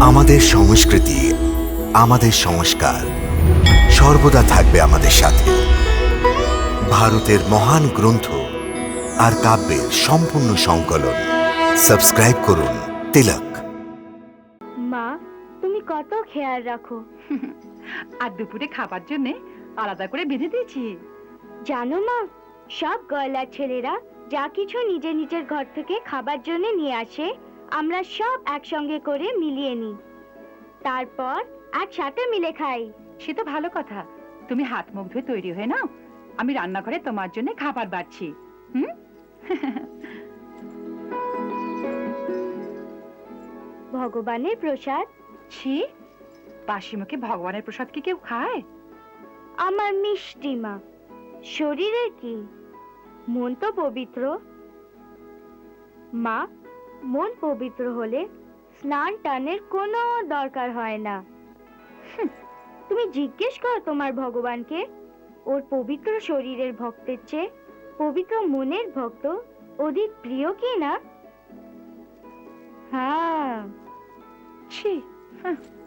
আমাদের সংস্কৃতি আমাদের সংস্কার সর্বদা থাকবে আমাদের সাথে। ভারতের মহান গ্রন্থ আর কাব্যের সম্পূর্ণ সংকলন। সাবস্ক্রাইব করুন তিলক। মা তুমি কত খেয়াল রাখো। আর দুপুরে খাবার জন্য আলাদা করে বেঁধে দিয়েছি। জানো মা সব গয়লার ছেলেরা যা কিছু নিজের নিজের ঘর থেকে খাবার জন্য নিয়ে আসে আমরা সব একসঙ্গে করে মিলিয়ে নিই। তারপর একসাথে মিলে খাই। সে তো ভালো কথা। তুমি হাত মুখ ধুয়ে তৈরি হয়ে নাও। আমি রান্নাঘরে তোমার জন্য খাবার বাড়ছি। হুম? ভগবানের প্রসাদ। ছি বাসি মুখে ভগবানের প্রসাদ কি কেউ খায়? আমার মিষ্টি মা শরীরে কি? মন তো পবিত্র। মা মন পবিত্র হলে স্নান টানের কোনো দরকার হয় না তুমি জিজ্ঞেস কর তোমার ভগবানকে, ওর পবিত্র শরীরের ভক্তের চেয়ে পবিত্র মনের ভক্ত অধিক প্রিয় কি না হ্যাঁ হাহ।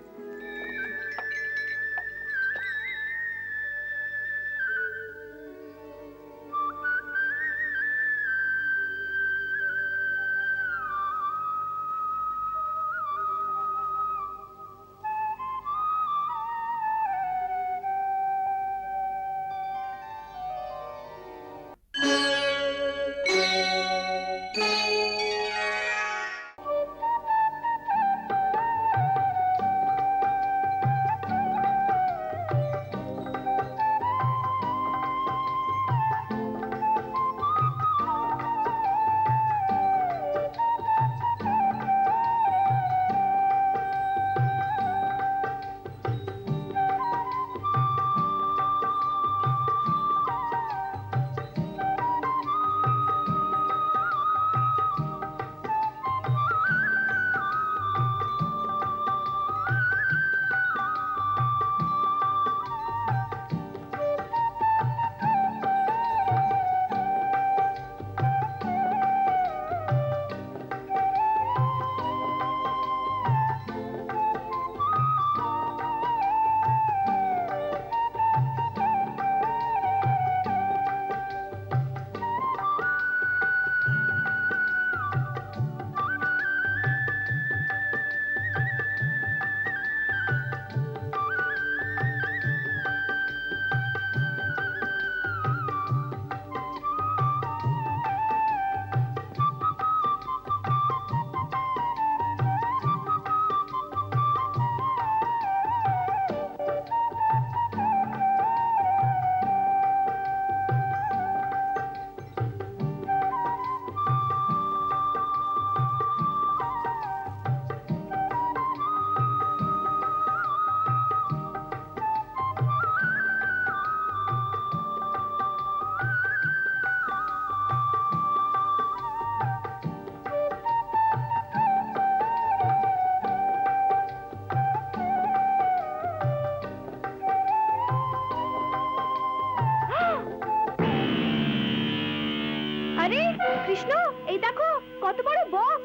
কৃষ্ণ এই দেখো কত বড় বক।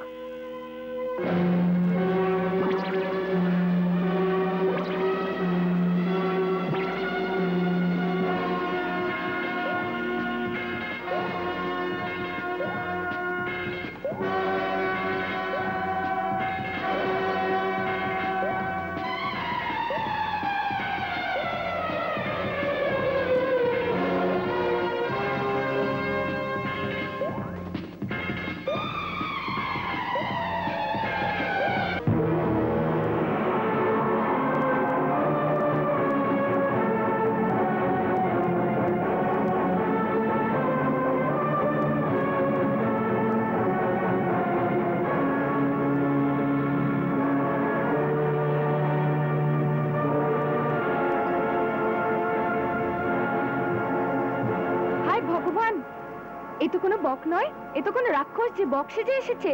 এ তো কোনো বক নয় এ তো কোনো রাক্ষস যে বক্সে যে এসেছে।